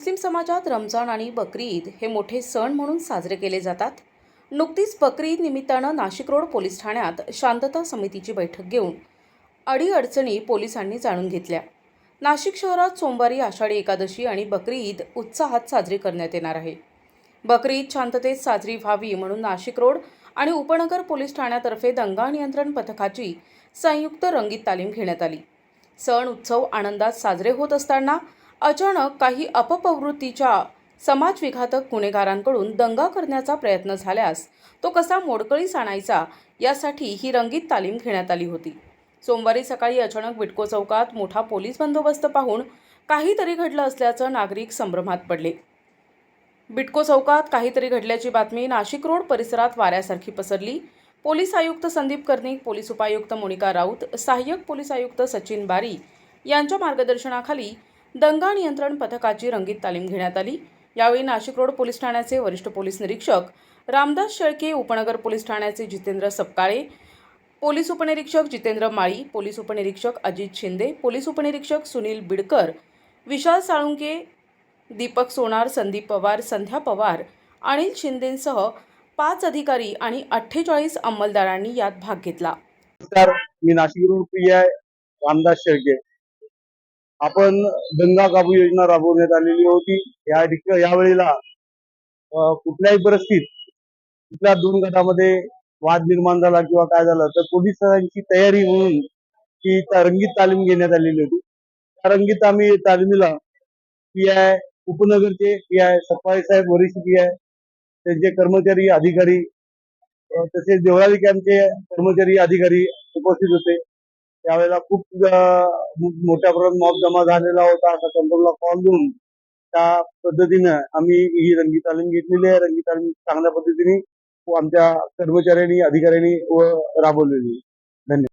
मुस्लिम समाजात रमजान आणि बकरी ईद हे मोठे सण म्हणून साजरे केले जातात. नुकतीच बकरी ईद निमित्तानं नाशिक रोड पोलीस ठाण्यात शांतता समितीची बैठक घेऊन अडीअडचणी पोलिसांनी जाणून घेतल्या. नाशिक शहरात सोमवारी आषाढी एकादशी आणि बकरी ईद उत्साहात साजरी करण्यात येणार आहे. बकरी ईद शांततेत साजरी व्हावी म्हणून नाशिक रोड आणि उपनगर पोलीस ठाण्यातर्फे दंगा नियंत्रण पथकाची संयुक्त रंगीत तालीम घेण्यात आली. सण उत्सव आनंदात साजरे होत असताना अचानक काही अपप्रवृत्तीच्या समाजविघातक गुन्हेगारांकडून दंगा करण्याचा प्रयत्न झाल्यास तो कसा मोडकळीस आणायचा यासाठी ही रंगीत तालीम घेण्यात आली होती. सोमवारी सकाळी अचानक बिटको चौकात मोठा पोलीस बंदोबस्त पाहून काहीतरी घडलं असल्याचं नागरिक संभ्रमात पडले. बिटको चौकात काहीतरी घडल्याची बातमी नाशिक रोड परिसरात वाऱ्यासारखी पसरली. पोलीस आयुक्त संदीप कर्णिक पोलीस उपायुक्त मोनिका राऊत सहाय्यक पोलीस आयुक्त सचिन बारी यांच्या मार्गदर्शनाखाली दंगा नियंत्रण पथकाची रंगीत तालीम घेण्यात आली. यावेळी नाशिक रोड पोलीस ठाण्याचे वरिष्ठ पोलीस निरीक्षक रामदास शेळके उपनगर पोलीस ठाण्याचे जितेंद्र सपकाळे पोलीस उपनिरीक्षक जितेंद्र माळी पोलीस उपनिरीक्षक अजित शिंदे पोलीस उपनिरीक्षक सुनील बिडकर विशाल साळुंके दीपक सोनार संदीप पवार संध्या पवार अनिल शिंदेसह पाच अधिकारी आणि अठ्ठेचाळीस अंमलदारांनी यात भाग घेतला. नमस्कार मी नाशिकवरून पी रामदास शेळके. आपण गंगा काबू योजना राबवण्यात आलेली होती. या ठिकाणी यावेळेला कुठल्याही परिस्थितीत कुठल्या दोन गटामध्ये वाद निर्माण झाला किंवा काय झालं तर पोलिसांची तयारी म्हणून ही रंगीत तालीम घेण्यात आलेली होती. त्या रंगीत आम्ही तालमीला पी आय उपनगरचे पी आय सफाई साहेब वरिष्ठ पी आय त्यांचे कर्मचारी अधिकारी तसेच देवळाली कॅम्पचे कर्मचारी अधिकारी उपस्थित होते. त्यावेळेला खूप मोठ्या प्रमाणात मॉब जमा झालेला होता असा कंट्रोलला कॉल देऊन त्या पद्धतीनं आम्ही ही रंगीत तालीम घेतलेली आहे रंगीत तालीम चांगल्या पद्धतीने आमच्या कर्मचाऱ्यांनी अधिकाऱ्यांनी व राबवलेली आहे.